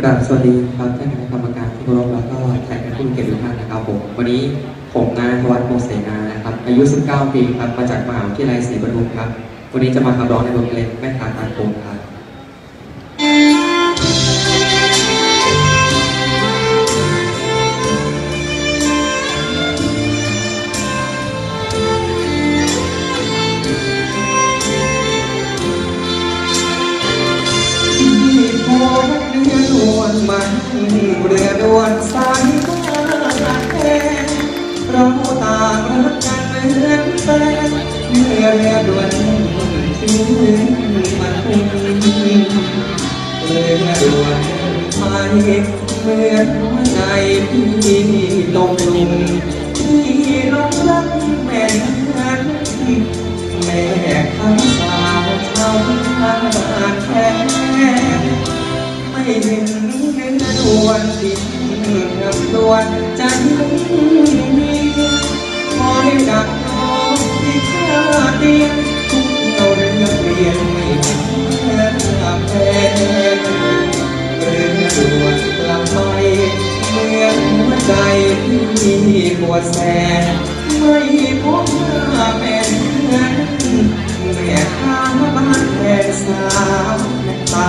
กราบสวัสดีครับท่านคณะกรรมการที่เคารพแล้วก็แขกผู้มีเกียรติทุกท่านนะครับผมวันนี้ผมนายธวัฒน์โมเสนานะครับอายุ 19 ปีครับมาจากมหาวิทยาลัยศรีปทุมครับวันนี้จะมาขับร้องในบทเพลงแม่ค้าตาโกงครับ ฟนเมื่อเรือด่วนถึงมันเรือด่วนไปเมื่อหัวใจพี่ลงลุมที่ลงรักแม่นั้นแม่ข้างสาวชาวบ้านแท้ไม่เห็นเนื้อด่วนที่งำดวนใจ ตียงทุกเรื่องเรียนไม่เห็นแพ้เรื่องด่วนกลับไปเมื่อหัวใจพี่ปวดแสนไม่พบหน้าแม่เงินแม่ข้าบ้านแม่สาวตา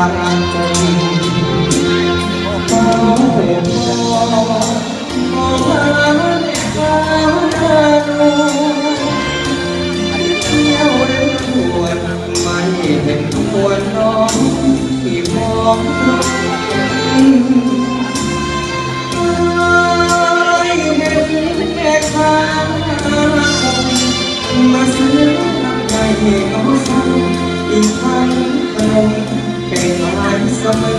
คงโอ้โห วนน้องที่มองไม่เห็นแม่ข้าคงมาซื้อใจก็สั่งอีกครั้งขนมเป็นหวานเสมอ